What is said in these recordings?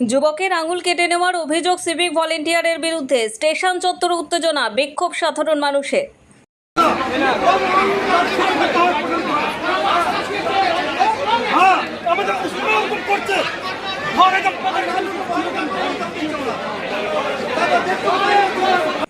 যুবকের আঙুল কেটে নেওয়ার অভিযোগ সিভিক ভলেন্টিয়ারের বিরুদ্ধে। স্টেশন চত্বর উত্তেজনা, বিক্ষোভ সাধারণ মানুষের।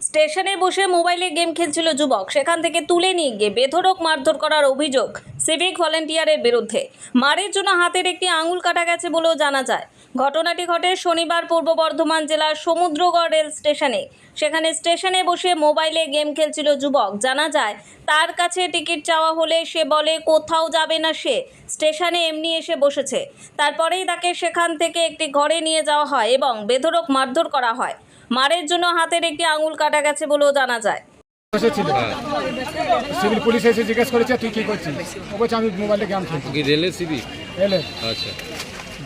স্টেশনে বসে মোবাইলে গেম খেলছিল যুবক। সেখান থেকে তুলে নিয়ে গিয়ে বেধড়ক মারধর করার অভিযোগ সিভিক ভলেন্টিয়ারের বিরুদ্ধে। মারের জন্য হাতের একটি আঙুল কাটা গেছে বলেও জানা যায়। ঘটনাটি ঘটে শনিবার পূর্ব বর্ধমান জেলার সমুদ্রগড় রেল স্টেশনে। সেখানে স্টেশনে বসে মোবাইলে গেম খেলছিল যুবক। জানা যায় তার কাছে টিকিট চাওয়া হলে সে বলে কোথাও যাবে না সে। স্টেশনে এমনি এসে বসেছে। তারপরেই তাকে সেখান থেকে একটি ঘরে নিয়ে যাওয়া হয় এবং বেধড়ক মারধর করা হয়। মারের জন্য হাতের একটি আঙুল কাটা গেছে বলেও জানা যায়। বসেছিল? সিভিল পুলিশ এসে জিজ্ঞেস করেছে তুই কি করছিস? ও বলছে আমি মোবাইলে গেম খেলছি। রেলের সিবি এলে আচ্ছা।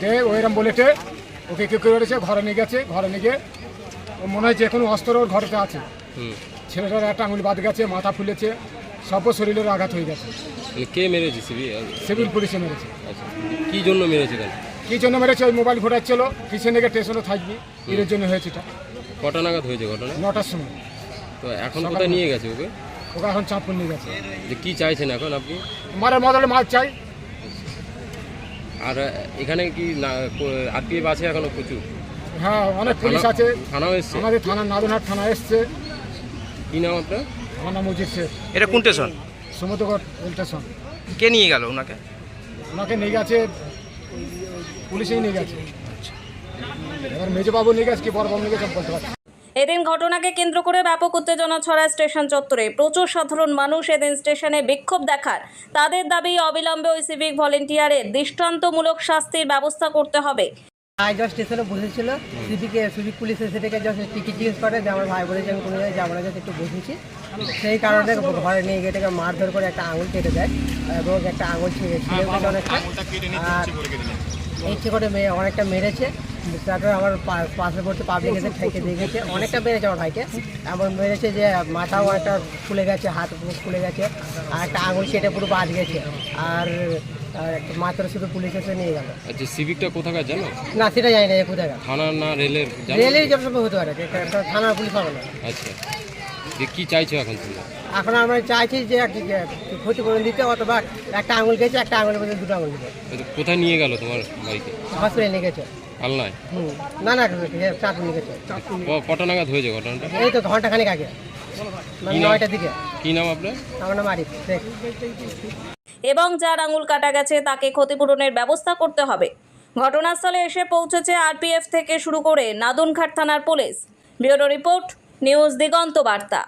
দে ওইরকম বলেছে ওকে কেউ করেছে ঘরে নিয়ে গেছে ঘরে নিয়ে গিয়ে ও মনে হয় যে কোনো অস্ত্র ওর ঘরেতে আছে। হুম। ছেলেটার একটা আঙুল বাদ গেছে মাথা ফুলেছে সব শরীরের আঘাত হয়ে গেছে। কে মেরেছে সিভিল পুলিশে মেরেছে। আচ্ছা। কি জন্য মেরেছে কেন কি জন্য মেরেছে? ওই মোবাইল ঘোরাচ্ছিল পিছনে গিয়ে স্টেশনে থাকবি এর জন্য হয়েছে এটা। কটা নাগাদ হয়েছে ঘটনা? নটার সময়। তো এখন কোথায় নিয়ে গেছে ওকে? ওকে এখন চাঁদপুর নিয়ে গেছে। যে কি চাইছেন এখন আপনি? মারের মদলে মাছ চাই। আর এখানে কি না আরপিএফ আছে এখনও প্রচুর? হ্যাঁ অনেক পুলিশ আছে। থানাও এসছে? আমাদের থানা নাদনহাট থানা এসছে। কি নাম আপনার? আমার নাম অজিত শেখ। এটা কোন স্টেশন? সমুদ্রগড় স্টেশন। কে নিয়ে গেল ওনাকে? ওনাকে নিয়ে গেছে পুলিশেই নিয়ে গেছে। এবার মেজবাবু নিয়ে গেছে কি বড়বাবু নিয়ে গেছে বলতে পারছি। এদিন ঘটনাকে কেন্দ্র করে ব্যাপক উত্তেজনা ছড়ায় স্টেশন চত্বরে। প্রচুর সাধারণ মানুষ এদিন স্টেশনে বিক্ষোভ দেখার। তাদের দাবি অবিলম্বে ওই সিভিক ভলেন্টিয়ারের দৃষ্টান্তমূলক শাস্তির ব্যবস্থা করতে হবে। আজ যা স্টেশনে বসেছিল। সিভিকে সিভিক পুলিশ এসে থেকে যা টিকিট জিজ্ঞেস করে। যে আমার ভাই বলেছে আমি কোনো জায়গায় যাব না যাতে একটু বসেছি। সেই কারণে ঘরে নিয়ে গিয়ে এটাকে মারধর করে একটা আঙুল কেটে দেয় এবং একটা আঙুল ছিঁড়ে ছিঁড়ে ফেলে অনেকটা। আর ইচ্ছে করে মেয়ে অনেকটা মেরেছে। তারপরে আমার পা- পাশে পড়তে পাবলিক এসে ঠেকে গেছে অনেকটা বেড়েছে আমার ভাইকে। এমন বেড়েছে যে মাথাও একটা ফুলে গেছে হাত খুলে ফুলে গেছে আর একটা আঙুল কেটে পুরো বাদ গেছে। আর মাত্র শুধু পুলিশ এসে নিয়ে গেল। আচ্ছা সিভিকটা কোথাকার জানো? না সেটা জানি না থানা না রেলের জানো? রেলের জব হতে পারে থানার পুলিশ না। আচ্ছা। যে কি চাইছো এখন তুমি? এখন আমরা চাইছি যে ক্ষতিপূরণ দিতে অথবা একটা আঙুল গেছে একটা আঙুলের মধ্যে দুটো আঙুল দিতে। কোথায় নিয়ে গেল তোমার বাইকে? হসপিটালে নিয়ে গেছে। আলনায় হুম না না চারটে নিয়ে গেছে। কটা নাগাদ হয়েছে ঘটনাটা? এই তো ঘণ্টা আগে। মানে কি নাম? নয়টার দিকে। কি নাম আপনার? আমার নাম আরিফ এবং যার আঙুল কাটা গেছে তাকে ক্ষতিপূরণের ব্যবস্থা করতে হবে। ঘটনাস্থলে এসে পৌঁছেছে আরপিএফ থেকে শুরু করে নাদুনঘাট থানার police. Bureau report news Diganta Barta.